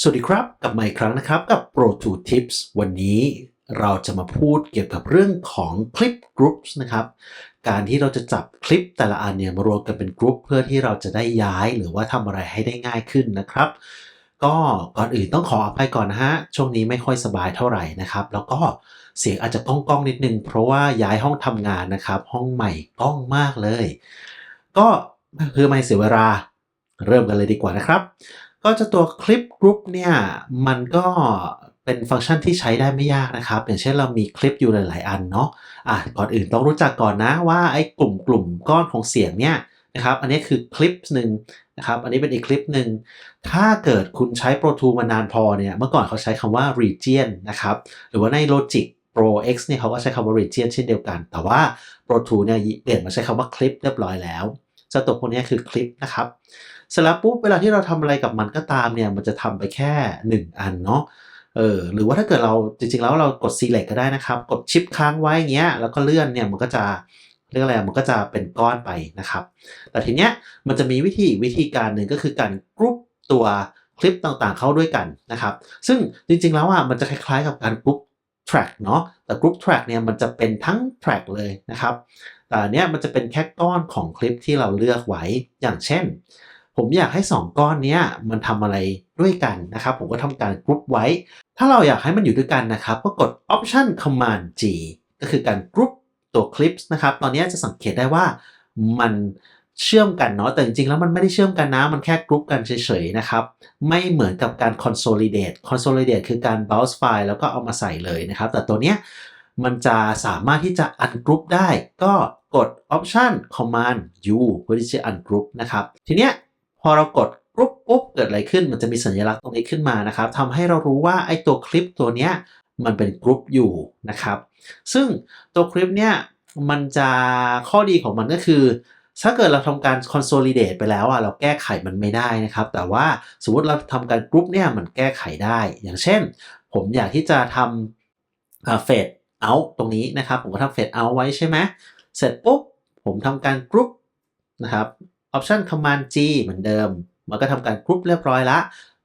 สวัสดีครับ กลับมาอีกครั้งนะครับกับ Pro 2 Tips วันนี้เราจะมาพูดเกี่ยวกับเรื่องของคลิป Groups นะครับ การที่เราจะจับคลิปแต่ละอันเนี่ยมารวมกันเป็นกรุ๊ปเพื่อที่เราจะได้ย้ายหรือว่าทำอะไรให้ได้ง่ายขึ้นนะครับ ก็ก่อนอื่นต้องขออภัยก่อนนะฮะ ช่วงนี้ไม่ค่อยสบายเท่าไหร่นะครับ แล้วก็เสียงอาจจะก้องก้องๆนิดนึง เพราะว่าย้ายห้องทำงานนะครับ ห้องใหม่ก้องมากเลย ก็เพื่อไม่เสียเวลาเริ่มกันเลยดีกว่านะครับ ก็จะตัวคลิปกรุ๊ปเนี่ยมันก็เป็นฟังก์ชันที่ใช้ได้ไม่ยากนะครับ อย่างเช่นเรามีคลิปอยู่หลาย ๆ อันเนาะอะก่อนอื่นต้องรู้จักก่อนนะว่าไอ้กลุ่มกลุ่มก้อนของเสียงเนี่ยนะครับ อันนี้คือคลิปหนึ่งนะครับ อันนี้เป็นอีกคลิปหนึ่ง ถ้าเกิดคุณใช้ Pro Tools มานานพอเนี่ย เมื่อก่อนเขาใช้คำว่า region นะครับ หรือว่าใน Logic Pro X เนี่ยเขาก็ใช้คำว่า region เช่นเดียวกัน แต่ว่า Pro Tools เนี่ยเปลี่ยนมาใช้คำว่าคลิปเรียบร้อยแล้ว เจ้าตัวพวกนี้คือคลิปนะครับเสร็จแล้วปุ๊บเวลาที่เราทำอะไรกับมันก็ตามเนี่ยมันจะทำไปแค่ 1 อันเนาะเออหรือว่าถ้าเกิดเราจริงๆแล้วเรากด select ก็ได้นะครับ กดชิปค้างไว้เงี้ยแล้วก็เลื่อนเนี่ยมันก็จะเรียกอะไรมันก็จะเป็นก้อนไปนะครับ แต่ทีเนี้ยมันจะมีวิธีวิธีการหนึ่งก็คือการกรุ๊ปตัวคลิปต่างๆเข้าด้วยกันนะครับ ซึ่งจริงๆแล้วอะมันจะคล้ายๆกับการกรุ๊ป track เนาะแต่กรุ๊ป track เนี่ยมันจะเป็นทั้ง track เลยนะครับ แต่อันเนี้ยมันจะเป็นแค่ก้อนของคลิปที่เราเลือกไว้ อย่างเช่น ผมอยากให้ 2 ก้อนเนี้ยมันทำอะไรด้วยกันนะครับ ผมก็ทำการกรุ๊ปไว้ ถ้าเราอยากให้มันอยู่ด้วยกันนะครับ ก็กด Option Command G ก็คือการกรุ๊ปตัวคลิปนะครับ ตอนนี้จะสังเกตได้ว่ามันเชื่อมกันเนาะแต่จริงๆแล้วมันไม่ได้เชื่อมกันนะ มันแค่กรุ๊ปกันเฉยๆนะครับ ไม่เหมือนกับการ consolidate consolidate คือการ browse ไฟล์แล้วก็เอามาใส่เลยนะครับ แต่ตัวเนี้ย มันจะสามารถที่จะ ungroup ได้ ก็กด Option Command U เพื่อที่จะ ungroup นะครับ ทีเนี้ยพอเรากดกรุ๊ปปุ๊บเกิดอะไรขึ้น มันจะมีสัญลักษณ์ตรงนี้ขึ้นมานะครับทำให้เรารู้ว่าไอ้ตัวคลิปตัวเนี้ยมันเป็นกรุ๊ปอยู่นะครับ ซึ่งตัวคลิปเนี่ยมันจะข้อดีของมันก็คือถ้าเกิดเราทำการ consolidate ไปแล้วอะเราแก้ไขมันไม่ได้นะครับ แต่ว่าสมมติเราทำการกรุ๊ปเนี่ยมันแก้ไขได้ อย่างเช่น ผมอยากที่จะทำเฟด เอาตรงนี้นะครับ ผมก็ทำเฟดเอาไว้ใช่ไหมเสร็จปุ๊บ ผมทำการกรุ๊ปนะครับ Option Command G เหมือนเดิม มันก็ทำการกรุ๊ปเรียบร้อยละ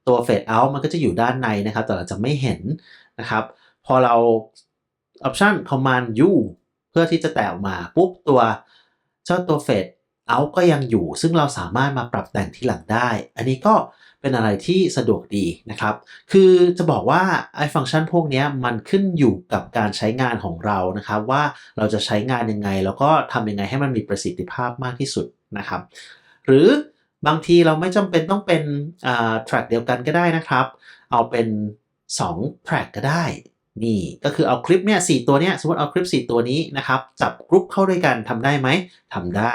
ตัว Fade Out มันก็จะอยู่ด้านในนะครับ แต่เราจะไม่เห็นนะครับ พอเรา Option Command U เพื่อที่จะแตะออกมาปุ๊บตัวเจ้าตัว Fade Out ก็ยังอยู่ ซึ่งเราสามารถมาปรับแต่งที่หลังได้ อันนี้ก็ เป็นอะไรที่สะดวกดีนะครับ คือจะบอกว่าไอ้ฟังก์ชันพวกนี้มันขึ้นอยู่กับการใช้งานของเรานะครับ ว่าเราจะใช้งานยังไง แล้วก็ทำยังไงให้มันมีประสิทธิภาพมากที่สุดนะครับ หรือบางทีเราไม่จำเป็นต้องเป็นอ่า track เดียวกันก็ได้นะครับ เอาเป็น2 track ก็ได้นี่ก็คือเอาคลิปเนี่ยสตัวเนี้ยสมมติเอาคลิป 4 ตัวนี้นะครับ จับกรุ๊ปเข้าด้วยกันทำได้ไหมทำได้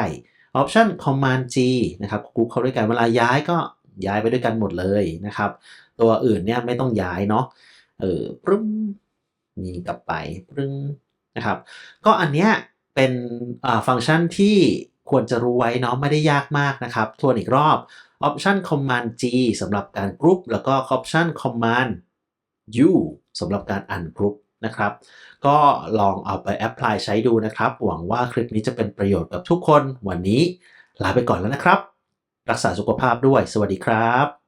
Option Command G นะครับกรุ๊ปเข้าด้วยกันเวลาย้ายก็ ย้ายไปด้วยกันหมดเลยนะครับ ตัวอื่นเนี่ยไม่ต้องย้ายเนาะเออปรึ้มนี่กลับไปปรึ้งนะครับ ก็อันเนี้ยเป็นฟังก์ชันที่ควรจะรู้ไว้เนาะไม่ได้ยากมากนะครับ ทวนอีกรอบ Option Command G สำหรับการกรุ๊ปแล้วก็ Option Command U สำหรับการ ungroup นะครับ ก็ลองเอาไปแอพพลายใช้ดูนะครับ หวังว่าคลิปนี้จะเป็นประโยชน์กับทุกคน วันนี้ลาไปก่อนแล้วนะครับ รักษาสุขภาพด้วย สวัสดีครับ